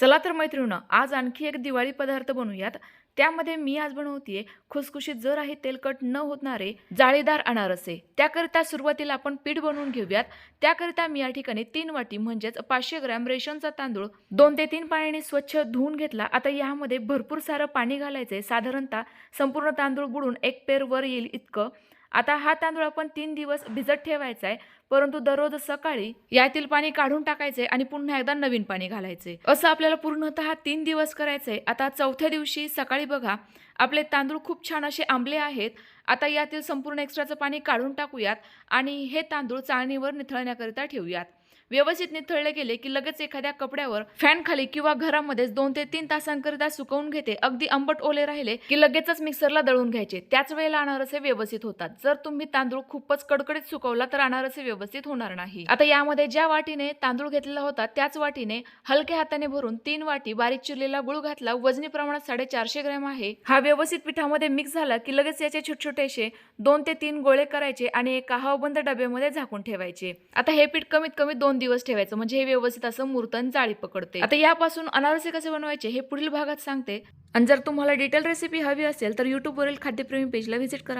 चला तर मैत्रिणीनं आज आणखी एक दिवाळी पदार्थ बनवूयात. त्यामध्ये मी आज बनवतीये खुसखुशीत जर आहे तेलकट न होणारे जाळीदार अनारसे. त्याकरिता सुरुवातीला आपण पीठ बनवून घेऊयात. त्याकरिता मी या ठिकाणी तीन वाटी म्हणजेच पाचशे ग्रॅम रेशनचा तांदूळ दोन ते तीन पाण्याने स्वच्छ धुवून घेतला. आता यामध्ये भरपूर सारं पाणी घालायचंय. साधारणतः संपूर्ण तांदूळ बुडून एक पेर वर येईल इतकं. आता हा तांदूळ आपण तीन दिवस भिजत ठेवायचा आहे परंतु दररोज सकाळी यातील पाणी काढून टाकायचे आणि पुन्हा एकदा नवीन पाणी घालायचे असं आपल्याला पूर्णतः तीन दिवस करायचंय. आता चौथ्या दिवशी सकाळी बघा आपले तांदूळ खूप छान असे आंबले आहेत. आता यातील संपूर्ण एक्स्ट्राचं पाणी काढून टाकूयात आणि हे तांदूळ चाळणीवर निथळण्याकरिता ठेवूयात. व्यवस्थित निथळले गेले की लगेच एखाद्या कपड्यावर फॅन खाली किंवा घरामध्ये दोन ते तीन तासांकरिता सुकवून घेते. अगदी आंबट ओले राहिले की लगेचच मिक्सरला दळून घ्यायचे. त्याच वेळेला अनारसे व्यवस्थित होतात. जर तुम्ही तांदूळ खूपच कडकडीत सुकवला तर अनारसे व्यवस्थित होणार नाही. आता यामध्ये ज्या वाटीने तांदूळ घेतलेला होता त्याच वाटीने हलक्या हाताने भरून तीन वाटी बारीक चिरलेला गुळ घातला. वजनी प्रमाणात साडेचारशे ग्रॅम आहे. हा व्यवस्थित पिठामध्ये मिक्स झाला की लगेच याचे छोटेछोटेसे दोन ते तीन गोळे करायचे आणि एका हवाबंद डब्यामध्ये झाकून ठेवायचे. आता हे पीठ कमीत कमी दोन दिवस ठेवायचं. म्हणजे हे व्यवस्थित असं मूर्तन जाळी पकडते. आता यापासून अनारसे कसे बनवायचे हे पुढील भागात सांगते. आणि जर तुम्हाला डिटेल रेसिपी हवी असेल तर युट्यूबवरील खाद्यप्रेमी पेजला व्हिजिट करा.